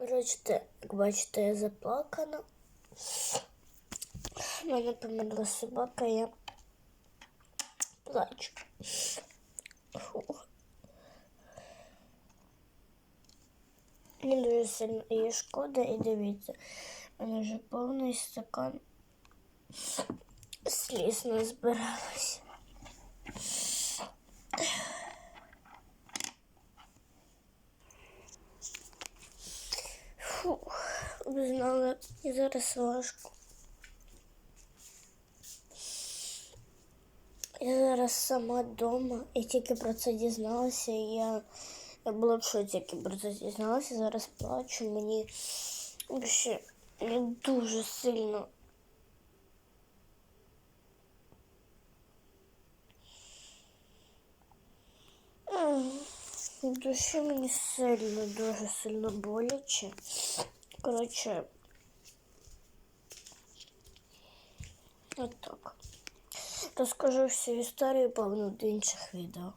Коротше, як бачите, я заплакана. У мене померла собака, я плачу. Фух. Мені дуже сильно її шкода і дивіться, у мене вже повний стакан сліз назбиралось. Фух, ви знали, і зараз важко. Я зараз сама вдома і тільки про це дізналася. І я, я була в шоці, тільки про це дізналася. Зараз плачу. Мені взагалі не дуже сильно. В душі мені сильно, дуже сильно боляче. Коротше. От так. Розкажу всю історію, певно, в інших відео.